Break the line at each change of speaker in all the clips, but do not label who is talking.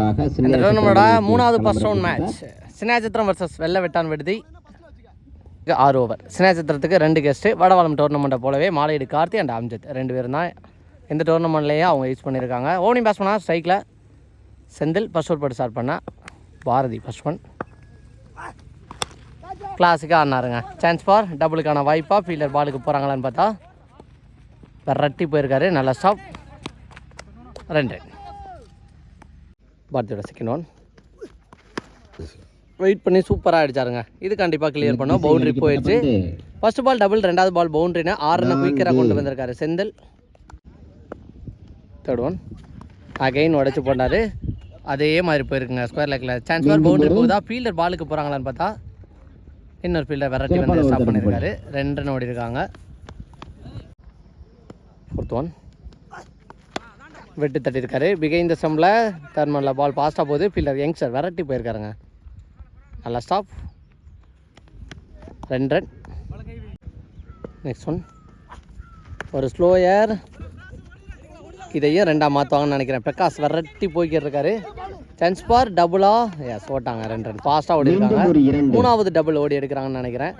டோர்னமெண்டோட மூணாவது first round match சினாச்சித்திரம் versus வெள்ளை வெட்டான் விடுதி. ஆறு ஓவர் சினாச்சித்திரத்துக்கு ரெண்டு கெஸ்ட்டு வடவாளம் டோர்னமெண்ட்டை போலவே மாலையீடு கார்த்தி அண்ட் அம்ஜத். ரெண்டு பேரும் தான் இந்த டோர்னமெண்ட்லேயே அவங்க யூஸ் பண்ணியிருக்காங்க. ஓனிங் பேஸ் பண்ணால் ஸ்ட்ரைக்கில் செந்தில் ஃபர்ஸ்ட் ஓவர் போட்டு ஸ்டார்ட் பண்ணா பாரதி ஃபர்ஸ்ட் ஒன் கிளாஸுக்கு ஆடினாருங்க. சான்ஸ் ஃபார் டபுளுக்கான வாய்ப்பா. ஃபீல்டர் பாலுக்கு போகிறாங்களான்னு பார்த்தா விரட்டி போயிருக்காரு. நல்ல ஸ்டாப் ரெண்டு. பாரதியோட செகண்ட் ஒன் வெயிட் பண்ணி சூப்பராக அடிச்சாருங்க. இது கண்டிப்பாக கிளியர் பண்ணோம். பவுண்டரி போயிடுச்சு. ஃபர்ஸ்ட் பால் டபுள் ரெண்டாவது பால் பவுண்டரின்னு ஆறுன்னு குயிக்கராக கொண்டு வந்திருக்காரு. செந்தில். தேர்ட் ஒன் அகைன் உடச்சி போட்டாரு அதே மாதிரி போயிருக்குங்க. ஸ்கொயர் லேக்கில் சான்ஸ் பால் பவுண்டரி போகுதா? ஃபீல்டர் பாலுக்கு போகிறாங்களான்னு பார்த்தா இன்னொரு ஃபீல்டர் வெரைட்டி வந்து ஸ்டாப் பண்ணியிருக்காரு ரெண்டு ரன் ஓடி இருக்காங்க ஃபோர்த் ஒன் வெட்டு தட்டியிருக்காரு. பிகைந்த சம்மில் டர்மனில் பால் பாஸ்டாக போகுது. ஃபீல்டர் யங்ஸ்டர் வெரைட்டி போயிருக்காருங்க. நல்லா ஸ்டாப் ரெண்டு ரன் நெக்ஸ்ட் ஒன் ஒரு ஸ்லோயர் இதையும் ரெண்டாக மாற்றுவாங்கன்னு நினைக்கிறேன். பிரகாஷ் வெரைட்டி போய்க்கிட்டு இருக்காரு சான்ஸ் பார் டபுளா எஸ் ஓட்டாங்க. ரெண்டு ரன் ஃபாஸ்ட்டாக ஓடி இருக்காங்க மூணாவது டபுள் ஓடி எடுக்கிறாங்கன்னு நினைக்கிறேன்.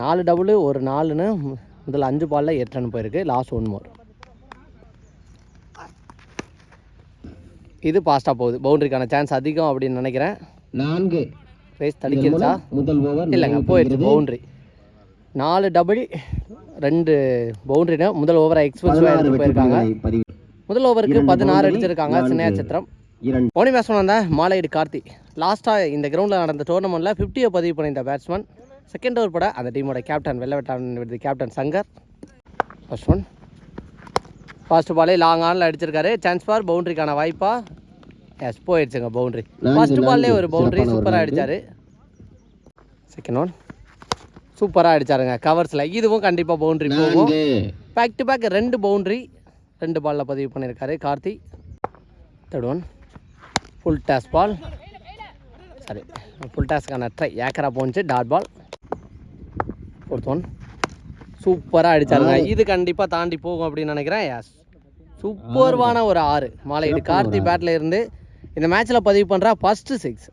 நாலு டபுள் ஒரு நாலுன்னு முதல்ல அஞ்சு பாலில் எட்டு ரன் போயிருக்கு. லாஸ்ட் ஒன் மோர் இது பாஸ்ட்டாக போகுது. பவுண்டரிக்கான சான்ஸ் அதிகம் அப்படின்னு நினைக்கிறேன்.
நான்கு.
ரேஸ் தடிக்கிடுச்சா
முதல் ஓவர்
இல்லைங்க போயிடுச்சு பவுண்ட்ரி நாலு டபுள் ரெண்டு பவுண்ட்ரினா முதல் ஓவரை எக்ஸ்பென்சிவாக எடுத்து போயிருக்காங்க. முதல் ஓவருக்கு பதினாறு அடிச்சிருக்காங்க சின்ன சித்திரம் ஓனி பேட்ஸ்மேன் வந்த மாலையீடு கார்த்தி. லாஸ்ட்டாக இந்த கிரவுண்டில் நடந்த டோர்னமெண்ட்டில் ஃபிஃப்டியை பதிவு பண்ணியிருந்த பேட்ஸ்மேன் செகண்ட் ஓவர் பட அந்த டீமோட captain வெள்ளவெட்டான் captain Shankar. First one first பாலே லாங் ஆனில் அடிச்சிருக்காரு. சான்ஸ் ஃபார் பவுண்டரிக்கான வாய்ப்பா? எஸ் போயிடுச்சுங்க பவுண்டரி ஃபர்ஸ்ட் பால்லே ஒரு பவுண்டரி சூப்பராக அடிச்சாரு. செகண்ட் ஒன் சூப்பராக அடிச்சாருங்க கவர்ஸில் இதுவும் கண்டிப்பாக பவுண்டரி போகும். பேக் டு பேக் ரெண்டு பவுண்டரி ரெண்டு பாலில் பதிவு பண்ணியிருக்காரு Karthi. Third one full toss ball சரி ஃபுல் டேஸ்க்கான ட்ரை ஏக்கரா போணுச்சு டாட் பால் ஃபோர்த் ஒன் சூப்பராக அடிச்சாருங்க. இது கண்டிப்பாக தாண்டி போகும் அப்படின்னு நினைக்கிறேன். எஸ் சூப்பர்வான ஒரு ஆறு. மாலையீடு கார்த்தி பேட்டில் இருந்து இந்த மேட்ச்சில் பதிவு பண்ணுறா ஃபஸ்ட்டு சிக்ஸ்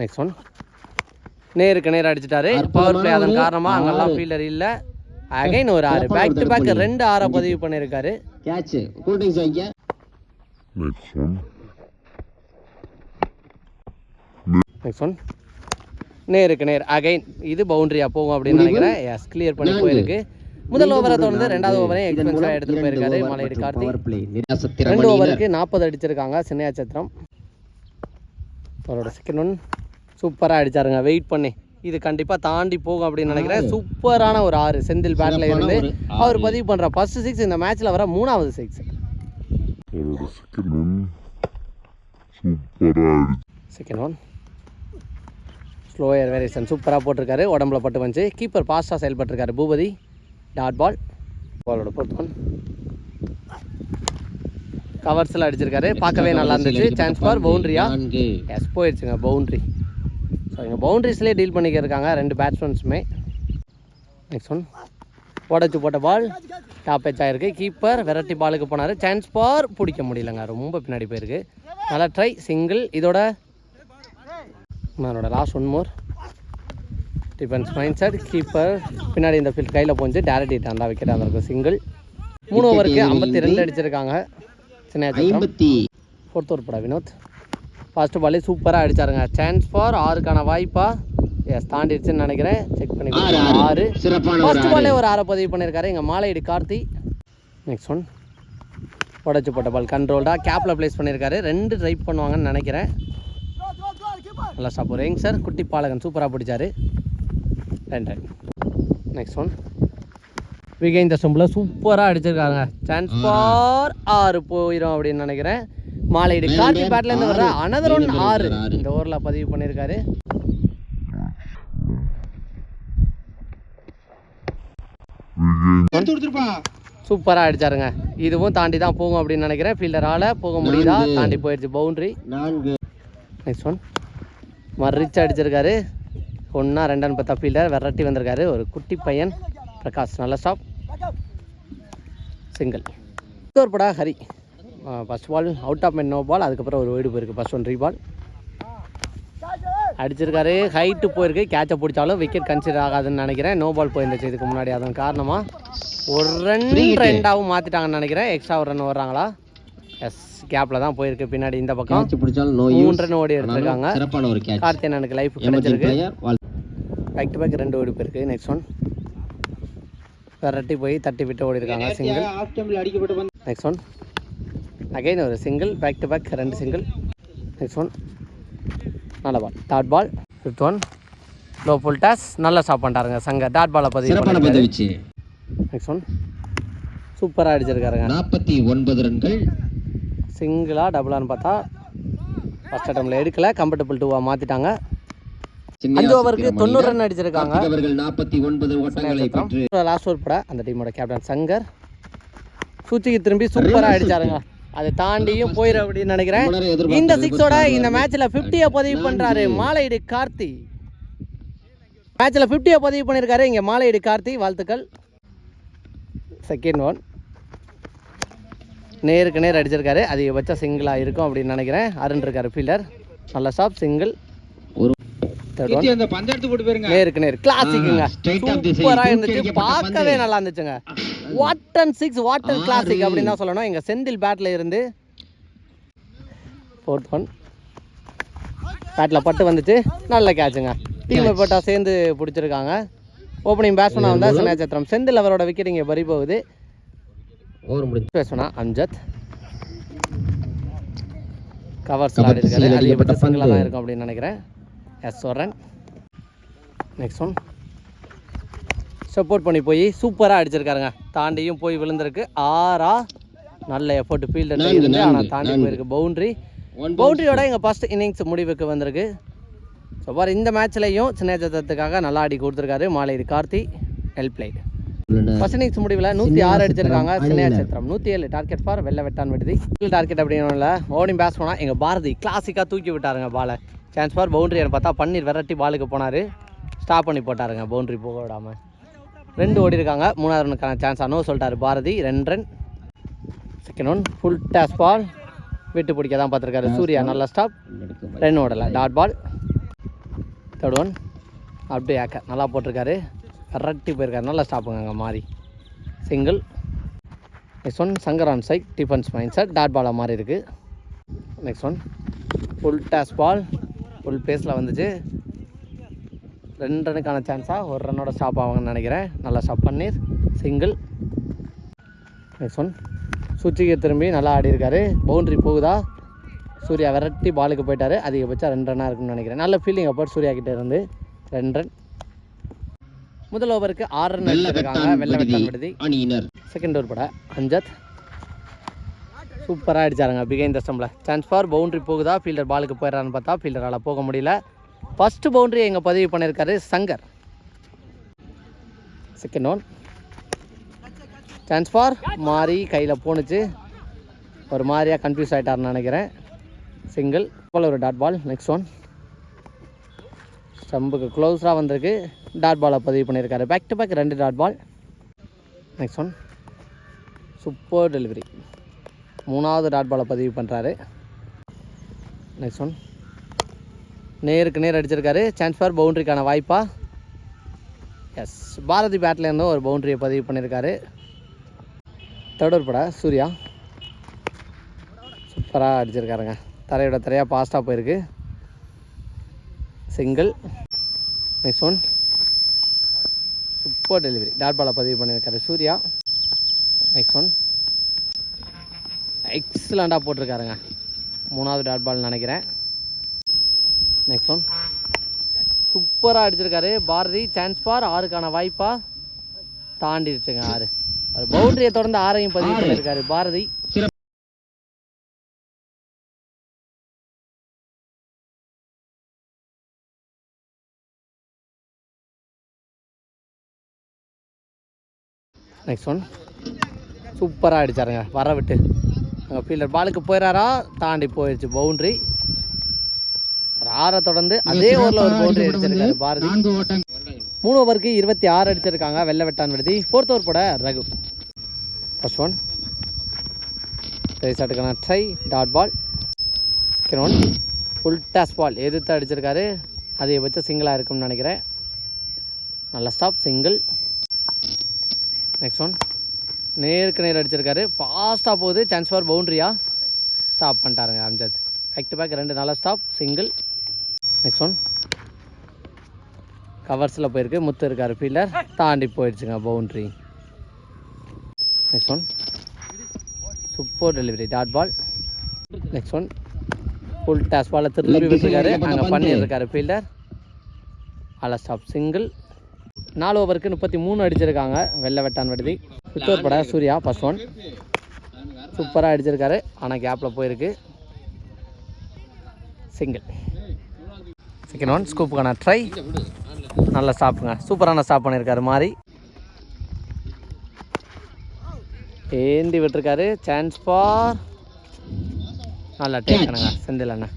நெக்ஸ்ட் ஒன் நேருக்கு நேர் அடிச்சிட்டாரு. பவர் பிளே அதன் காரணமாக அங்கெல்லாம் ஃபீல்டர் இல்லை. அகைன் ஒரு ஆறு. பேக் டு பேக் ரெண்டு ஆறை பதிவு பண்ணியிருக்காரு
கேட்ச் கூல்ட்ரிங்க்ஸ் வைக்க
நெக்ஸ்ட் ஒன் நேருக்கு நேர். அகைன் இது பவுண்டரியாக போகும் அப்படின்னு நினைக்கிறேன். எஸ் கிளியர் பண்ணி போயிருக்கு. முதல் ஓவரை தொடர்ந்து ரெண்டாவது ஓவரையும் எக்ஸ்பென்ஸாக எடுத்துகிட்டு போயிருக்காரு மலையீடு கார்த்தி.
பவர் பிளே
ரெண்டு ஓவருக்கு நாற்பது அடிச்சிருக்காங்க. சின்ன சத்திரம் அவரோட செகண்ட் ஒன் சூப்பராக அடிச்சாருங்க. வெயிட் பண்ணி. இது கண்டிப்பாக தாண்டி போகும் அப்படின்னு நினைக்கிறேன். சூப்பரான ஒரு ஆறு செந்தில் பேட்டில் இருந்து அவர் பதிவு பண்ணுற ஃபர்ஸ்ட் சிக்ஸ் இந்த மேட்ச்சில் வர மூணாவது six
second one
slower variation சூப்பராக போட்டிருக்காரு. உடம்புல பட்டு வந்துச்சு. கீப்பர் ஃபாஸ்ட்டாக செயல்பட்டிருக்காரு. பூபதி டாட் பால் பாலோட ஃபோர்த் ஒன் கவர்ஸில் அடிச்சிருக்காரு. பார்க்கவே நல்லா இருந்துச்சு. சான்ஸ் ஃபார் பவுண்ட்ரியா எஸ் போயிடுச்சுங்க பவுண்ட்ரி ஸோ இங்கே பவுண்ட்ரிஸ்லேயே டீல் பண்ணிக்க இருக்காங்க ரெண்டு பேட்ஸ்மேன்ஸுமே நெக்ஸ்ட் ஒன் உடச்சி போட்ட பால் டாப் எச் ஆயிருக்கு. கீப்பர் வெரைட்டி பாலுக்கு போனார். சான்ஸ் ஃபார் பிடிக்க முடியலங்க. ரொம்ப பின்னாடி போயிருக்கு. நல்லா ட்ரை சிங்கிள் இதோட என்னோட last one more defence mind set keeper பின்னாடி இந்த ஃபீல்ட் கையில் போஞ்சு டேரக்ட் ஹிட் அந்த விக்கெட் அந்த இருக்கும் சிங்கிள் மூணு ஓவருக்கு ஐம்பத்தி ரெண்டு அடிச்சிருக்காங்க. சின்ன ஃபோர்த் ஓவர் படா வினோத். ஃபர்ஸ்ட் பாலே சூப்பராக அடிச்சாருங்க. சான்ஸ் ஃபார் ஆறுக்கான வாய்ப்பா. எஸ் தாண்டிடுச்சுன்னு நினைக்கிறேன். செக் பண்ணி
ஆறு,
ஃபர்ஸ்ட். பாலே ஒரு ஆறை. பதிவு பண்ணியிருக்காரு. எங்கள் மாலையீடு கார்த்தி. நெக்ஸ்ட் ஒன் உடச்சி போட்ட பால் கண்ட்ரோல்டாக கேப்பில் ப்ளேஸ் பண்ணியிருக்காரு. ரெண்டு ட்ரை பண்ணுவாங்கன்னு நினைக்கிறேன். நல்லா ஒரு யங் சார் குட்டி பாலகன் சூப்பராக பிடிச்சாரு. ரெண்டு. நெக்ஸ்ட் ஒன் விகேந்த சொம்பில் சூப்பராக அடிச்சிருக்காங்க சான்ஸ் ஃபார் ஆறு போயிடும் அப்படின்னு நினைக்கிறேன். மாலையீடு கார்த்தி பேட்ல இருந்து வர்ற அனதர் ஒன் ஆறு. இந்த ஓவரில் பதிவு பண்ணியிருக்காரு சூப்பராக அடிச்சாருங்க. இதுவும் தாண்டி தான் போகும் அப்படின்னு நினைக்கிறேன். ஃபீல்டரால் போக முடியுதா? தாண்டி போயிடுச்சு பவுண்ட்ரி நெக்ஸ்ட் ஒன் மறிச்சு அடிச்சிருக்காரு. ஒன்றா ரெண்டான்னு பார்த்தா ஃபீல்டர் வெரைட்டி வந்திருக்காரு. ஒரு குட்டி பையன். பிரகாஷ் நல்ல ஸ்டாப் சிங்கிள் ஒரு படா Hari. First ball out off மென் நோ பால் அதுக்கப்புறம் ஒரு வீடு போயிருக்கு. ஃபஸ்ட் ஒன் ரீ பால் அடிச்சிருக்காரு. ஹைட்டு போயிருக்கு. கேட்சை பிடிச்சாலும் விக்கெட் கன்சிடர் ஆகாதுன்னு நினைக்கிறேன். நோ பால் போயிருந்துச்சு. இதுக்கு முன்னாடி அதன் காரணமாக ஒரு ரன் ரெண்டாவும் மாற்றிட்டாங்கன்னு நினைக்கிறேன். எக்ஸ்ட்ரா ஒரு ரன் வர்றாங்களா எஸ் கேப்பில் தான் போயிருக்கு பின்னாடி இந்த பக்கம். ரன் ஓடி எடுத்திருக்காங்க.
சிறப்பான ஒரு கேட்ச்
கார்த்தியனனுக்கு லைஃப் கிடைச்சிருக்கு. பேக் டு பேக் ரெண்டு ஓடி போயிருக்கு. நெக்ஸ்ட் ஒன் விரட்டி போய் தட்டி விட்டு ஓடி இருக்காங்க சிங்கிள் நெக்ஸ்ட் ஒன் அகைன் ஒரு சிங்கிள் பேக் டு பேக் ரெண்டு சிங்கிள் நெக்ஸ்ட் ஒன் நல்ல ball dot ball fifth one low full toss நல்லா ஸ்டாப் பண்ணிட்டாருங்க சங்க. டாட் பாலை பதிவு நெக்ஸ்ட் ஒன் சூப்பராக அடிச்சிருக்காருங்க.
நாற்பத்தி ஒன்பது ரன்கள்.
சிங்கிளா டபுளான்னு பார்த்தா ஃபர்ஸ்ட் அட்டம்ல எடுக்கல. கம்ஃபர்டபுள் டூவாக மாற்றிட்டாங்க அஞ்சு ஓவருக்கு தொண்ணூறு ரன் அடிச்சிருக்காங்க.
அவர்கள் நாற்பத்தி ஒன்பது ஓட்டங்களை பெற்று
லாஸ்ட் ஓவர் பட அந்த டீமோட கேப்டன் சங்கர். சூச்சிக்கு திரும்பி சூப்பராக அடிச்சாருங்க. அதை தாண்டியும் போயிரு அப்படின்னு நினைக்கிறேன். இந்த சிக்ஸோட. இந்த மேட்ச்ல 50 பதிவு பண்றாரு மாலையீடு கார்த்தி. மேட்ச்ல 50 பதிவு பண்ணியிருக்காரு இங்க மாலையீடு கார்த்தி. வாழ்த்துக்கள். செகண்ட் ஒன் நேருக்கு நேர் அடிச்சிருக்காரு. அதிகபட்ச சிங்கிளா இருக்கும் அப்படின்னு நினைக்கிறேன். அருண் இருக்காரு ஃபீல்டர் நல்ல ஸ்டாப் சிங்கிள்
ஒரு
நேருக்கு நேர். கிளாசிக்குங்க. சூப்பரா இருந்துச்சு. பார்க்கவே. நல்லா இருந்துச்சுங்க. What a six what a classic. அப்படின்னு தான் சொல்லணும். எங்க செந்தில் பேட்ல இருந்து ஃபோர்த் ஒன் பேட்டில் பட்டு வந்துச்சு. நல்ல கேட்சுங்க டீம் போட்டா சேர்ந்து பிடிச்சிருக்காங்க. ஓப்பனிங் பேட்ஸ்மேனாக வந்தால் சினேச்சத்திரம் செந்தில் அவரோட விக்கெட் இங்கே பறி போகுது.
ஓவர் முடிஞ்சு.
பேசுனா அம்ஜத். கவர்ஸ் இருக்காரு அதிகபட்ச சிங்கிளாக தான். இருக்கும் அப்படின்னு நினைக்கிறேன். Yes run next one support பண்ணி போய் சூப்பராக அடிச்சிருக்காருங்க. தாண்டியும் போய் விழுந்திருக்கு. ஆறா நல்ல எஃபோர்ட்
நான்கு,
ஆனால் தாண்டி. போயிருக்கு பவுண்டரி பவுண்டரியோட எங்கள் ஃபர்ஸ்ட் இன்னிங்ஸ் முடிவுக்கு வந்திருக்கு. ஸோ பாரு இந்த மேட்ச்லையும் சின்ன சத்தத்துக்காக நல்லா ஆடி கொடுத்துருக்காரு. மாலையீடு கார்த்தி ஹெல்ப் லைட் ஃபர்ஸ்ட் முடிவில் நூற்றி ஆறு அடிச்சிருக்காங்க. சின்ன சத்திரம் நூற்றி ஏழு டார்கெட் ஃபார் வெள்ள வெட்டான் விடுதி. டார்கெட் அப்படின்னு ஓடிங் பேஸ் போனால் எங்கள் பாரதி கிளாசிக்காக தூக்கி விட்டாருங்க பாலை சான்ஸ் ஃபார் பவுண்டரி பார்த்தா பன்னீர் விரட்டி பாலுக்கு போனார். ஸ்டாப் பண்ணி போட்டாருங்க. பவுண்டரி போக விடாமல் ரெண்டு ஓடி இருக்காங்க. மூணாவது ரனுக்கான சான்ஸ் அனோ சொல்லிட்டாரு பாரதி. ரெண்டு run second one full toss ball விட்டு பிடிக்க தான் பார்த்துருக்காரு சூர்யா நல்ல ஸ்டாப் ரன் ஓடலை. டாட் பால் தேர்ட் ஒன் அப்படியே ஆக்க நல்லா போட்டிருக்காரு. கரட்டி போயிருக்காரு. நல்லா ஸ்டாப்புங்க அங்கே மாறி. Single next one சங்கரான் side defence mind set dot பாலாக மாதிரி இருக்குது next one full toss ball full பேஸில் வந்துச்சு. ரெண்டு ரனுக்கான சான்ஸாக ஒரு ரன்னோட ஸ்டாப் ஆவாங்கன்னு நினைக்கிறேன். நல்லா ஸ்டாப் பண்ணீர். சிங்கிள் நெக்ஸ்ட் ஒன் சுச்சிக்கு திரும்பி நல்லா ஆடி இருக்காரு. பவுண்ட்ரி போகுதா? சூர்யா விரட்டி பாலுக்கு போயிட்டார். அதிகபட்சம் ரெண்டு ரன்னாக இருக்கும்னு நினைக்கிறேன். நல்ல ஃபீலிங் அப்போ சூர்யா கிட்டே இருந்து. ரெண்டு ரன். முதல் ஓவருக்கு ஆறு ரன் எடுத்திருக்காங்க
வெட்டான்
வெள்ள
விடுதி. அணியினர்.
செகண்ட் ஓவர் பட அஞ்சத் சூப்பராக அடிச்சாருங்க பிகைன் த ஸ்டம்பில் சான்ஸ் ஃபார் பவுண்டரி போகுதா ஃபீல்டர் பாலுக்கு போயிடறான்னு பார்த்தா ஃபீல்டரால் போக முடியல. ஃபஸ்ட்டு பவுண்டரி எங்கே பதிவு பண்ணியிருக்காரு Shankar. Second one chance for மாறி கையில் போணுச்சு. ஒரு மாதிரியாக கன்ஃபியூஸ் ஆகிட்டாருன்னு நினைக்கிறேன். சிங்கிள் போல் ஒரு டாட் பால் நெக்ஸ்ட் ஒன் ஸ்டம்புக்கு க்ளோஸாக வந்திருக்கு. டாட் பாலை பதிவு பண்ணியிருக்காரு. பேக் டு பேக் ரெண்டு dot ball next one super delivery மூணாவது டாட் பாலை பதிவு பண்ணுறாரு நெக்ஸ்ட் ஒன் நேருக்கு நேர் அடிச்சிருக்காரு. சான்ஸ் ஃபார் பவுண்ட்ரிக்கான வாய்ப்பா? எஸ் பாரதி பேட்லேருந்து ஒரு பவுண்டரியை பதிவு பண்ணியிருக்காரு. தேர்ட் ஓவர் பட சூர்யா. சூப்பராக அடிச்சிருக்காருங்க. தரையோட தரையாக பாஸ்டாக போயிருக்கு. Single next one super delivery dot பாலை பதிவு பண்ணியிருக்காரு சூர்யா. நெக்ஸ்ட் ஒன் எக்ஸலண்ட்டாக போட்டிருக்காருங்க. மூணாவது டாட் பால் நினைக்கிறேன். நெக்ஸ்ட் ஒன் சூப்பராக அடிச்சிருக்காரு. Bharathi chance for. ஆறுக்கான வாய்ப்பா தாண்டிடுச்சுங்க ஆறு. ஒரு பவுண்டரியை தொடர்ந்து ஆறையும் பதிவு. பண்ணியிருக்காரு பாரதி. நெக்ஸ்ட் ஒன் சூப்பராக அடிச்சாருங்க வர விட்டு. அங்கே ஃபீல்டர் பாலுக்கு போயிடாரா தாண்டி போயிடுச்சு பவுண்டரி ஒரு ஆறை தொடர்ந்து அதே ஓவரில் ஒரு பவுண்டரி அடிச்சிருக்காரு பாரதி. மூணு ஓவருக்கு இருபத்தி ஆறு அடிச்சிருக்காங்க. வெள்ளை வெட்டான் விடுதி. ஃபோர்த் ஓவர் போட ரகு. ஃபர்ஸ்ட் ஒன் சரி ஷாட்டுக்கான try dot ball second one full toss ball எதிர்த்து அடிச்சிருக்காரு. அதிகபட்சம் சிங்கிளாக இருக்கும்னு நினைக்கிறேன். நல்ல ஸ்டாப் சிங்கிள் நெக்ஸ்ட் ஒன் நேருக்கு நேர் அடிச்சிருக்காரு. ஃபாஸ்ட்டாக போகுது. சான்ஸ் ஃபார் பவுண்ட்ரியா ஸ்டாப் பண்ணிட்டாருங்க அம்ஜத். பேக் டு பேக் ரெண்டு நல்ல ஸ்டாப் சிங்கிள் நெக்ஸ்ட் ஒன் கவர்ஸில் போயிருக்கு. முத்து இருக்கார் ஃபீல்டர் தாண்டி போயிடுச்சுங்க boundary next one super delivery dot ball next one full toss பாலை திருப்பி விட்டுருக்காரு. அங்கே பண்ணியிருக்காரு ஃபீல்டர் அல ஸ்டாப் சிங்கிள் நாலு ஓவருக்கு முப்பத்தி மூணு அடிச்சிருக்காங்க. வெள்ளை வெட்டான் விடுதி. புத்தூர் பட சூர்யா ஃபர்ஸ்ட் ஒன் சூப்பராக அடிச்சிருக்காரு. ஆனால் கேப்பில் போயிருக்கு. சிங்கிள் செகண்ட் ஒன் ஸ்கூப்புக்கான ட்ரை நல்ல ஸ்டாப்புங்க சூப்பரான ஸ்டாப் பண்ணியிருக்காரு மாதிரி ஏந்தி விட்டுருக்காரு. சான்ஸ் ஃபார் நல்லா டேக்கணுங்க செந்தில் அண்ணா.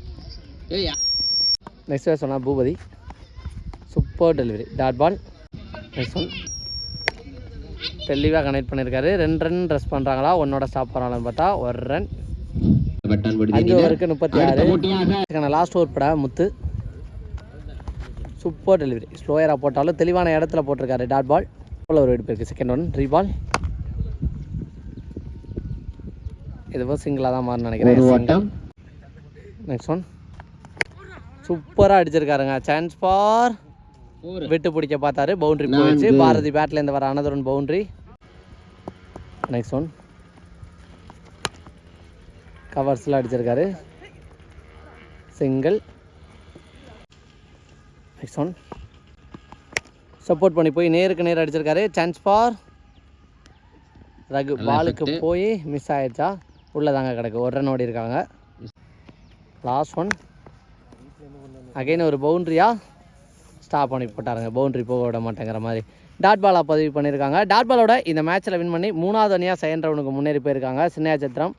நெக்ஸ்ட் சொன்னா Boopathi. Super delivery dot ball next one தெளிவாக கனெக்ட் பண்ணியிருக்காரு ரெண்டு ரன் ட்ரெஸ் பண்ணுறாங்களா ஒன்னோட ஸ்டாப் பண்ணலாம்னு பார்த்தா ஒரு ரன் அஞ்சு ஓவருக்கு முப்பத்தி ஆறு. லாஸ்ட் ஓவர் பட முத்து. சூப்பர் டெலிவரி ஸ்லோயராக போட்டாலும் தெளிவான இடத்துல போட்டிருக்காரு. டாட் பால் போல ஒரு வெடிப்பு இருக்குது செகண்ட் ஒன் ரீபால் இதுவும் சிங்கிளாக தான்
ஒரு
நினைக்கிறேன் நெக்ஸ்ட் ஒன் சூப்பராக அடிச்சிருக்காருங்க. சான்ஸ் ஃபார் விட்டு பிடிக்க பார்த்தாரு. பவுண்டரி போயிடுச்சு. பாரதி பேட்லேருந்து வர another one boundary next one கவர்ஸில் அடிச்சிருக்காரு. சிங்கிள் நெக்ஸ்ட் ஒன் சப்போர்ட் பண்ணி போய் நேருக்கு நேர் அடிச்சிருக்காரு. Chance for Raghu. பாலுக்கு. போய் மிஸ் ஆயிடுச்சா? உள்ளதாங்க கிடக்கு. ஒரு ரன் ஓடி இருக்காங்க. லாஸ்ட் ஒன் அகைன் ஒரு பவுண்ட்ரியா ஸ்டாப் பண்ணி போட்டாருங்க. பவுண்ட்ரி போக விட மாட்டேங்கிற மாதிரி. டாட் பாலாக பதிவு பண்ணியிருக்காங்க. டாட் பாலோட இந்த மேட்ச்சில் வின் பண்ணி மூணாவது அணியாக செகண்ட் ரவுண்டுக்கு முன்னேறி போயிருக்காங்க. சின்னையா சித்திரம்.